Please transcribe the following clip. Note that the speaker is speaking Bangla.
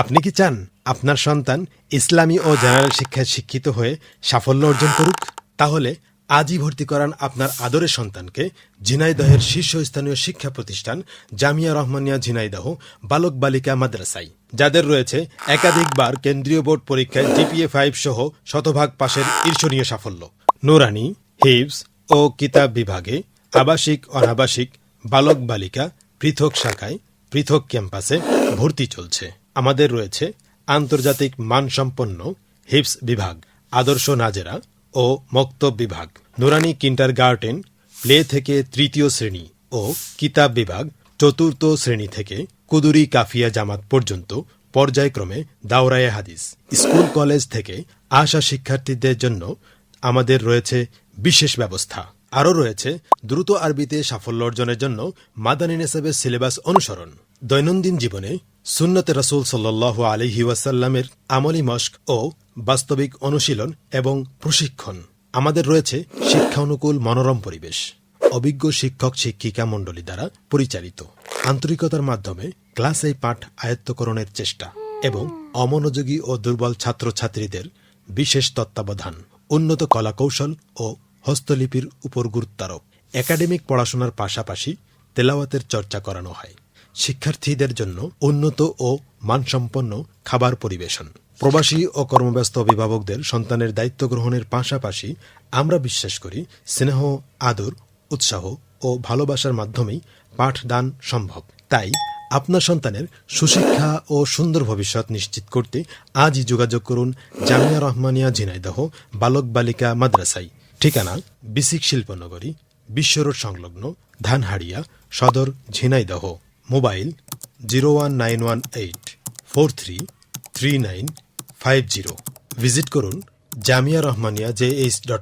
আপনি কি চান আপনার সন্তান ইসলামী ও জেনারেল শিক্ষায় শিক্ষিত হয়ে সাফল্য অর্জন করুক? তাহলে আজই ভর্তি করান আপনার আদরের সন্তানকে ঝিনাইদহের শীর্ষস্থানীয় শিক্ষা প্রতিষ্ঠান জামিয়া রহমানিয়া ঝিনাইদহ বালক বালিকা মাদ্রাসায়, যাদের রয়েছে একাধিকবার কেন্দ্রীয় বোর্ড পরীক্ষায় জিপিএ ফাইভ সহ শতভাগ পাশের ঈর্ষণীয় সাফল্য। নুরানি হিবস ও কিতাব বিভাগে আবাসিক অনাবাসিক বালক বালিকা পৃথক শাখায়, পৃথক ক্যাম্পাসে ভর্তি চলছে। আমাদের রয়েছে আন্তর্জাতিক মানসম্পন্ন হিপস বিভাগ, আদর্শ নাজেরা ও মক্তব বিভাগ, নুরানি কিন্টার গার্ডেন প্লে থেকে তৃতীয় শ্রেণি ও কিতাব বিভাগ, চতুর্থ শ্রেণি থেকে কুদুরি কাফিয়া জামাত পর্যন্ত পর্যায়ক্রমে দাওরায়ে হাদিস। স্কুল, কলেজ থেকে আসা শিক্ষার্থীদের জন্য আমাদের রয়েছে বিশেষ ব্যবস্থা। আরও রয়েছে দ্রুত আরবিতে সাফল্য অর্জনের জন্য মাদানী নেসাবের সিলেবাস অনুসরণ। দৈনন্দিন জীবনে সুন্নতে রসুল সাল্লাহ আলহি ওয়াসাল্লামের আমলি মস্ক ও বাস্তবিক অনুশীলন এবং প্রশিক্ষণ। আমাদের রয়েছে শিক্ষা অনুকূল মনোরম পরিবেশ। অভিজ্ঞ শিক্ষক শিক্ষিকা মণ্ডলী দ্বারা পরিচালিত। আন্তরিকতার মাধ্যমে ক্লাসে পাঠ আয়ত্তকরণের চেষ্টা এবং অমনোযোগী ও দুর্বল ছাত্রছাত্রীদের বিশেষ তত্ত্বাবধান, উন্নত কলাকৌশল ও হস্তলিপির উপর গুরুত্বারোপ। একাডেমিক পড়াশোনার পাশাপাশি তেলাওয়াতের চর্চা করানো হয়। শিক্ষার্থীদের জন্য উন্নত ও মানসম্পন্ন খাবার পরিবেশন। প্রবাসী ও কর্মব্যস্ত অভিভাবকদের সন্তানের দায়িত্ব গ্রহণের পাশাপাশি আমরা বিশ্বাস করি স্নেহ, আদর, উৎসাহ ও ভালোবাসার মাধ্যমেই পাঠদান সম্ভব। তাই আপনার সন্তানের সুশিক্ষা ও সুন্দর ভবিষ্যৎ নিশ্চিত করতে আজই যোগাযোগ করুন জামিয়া রহমানিয়া ঝিনাইদহ বালক বালিকা মাদ্রাসায়। ঠিকানা বিসিক শিল্পনগরী, বিশ্বরোড সংলগ্ন ধানহাড়িয়া, সদর Jhenaidah. Mobile zero one nine one eight four three three nine five zero. Visit করুন Jamia Rahmania J H dot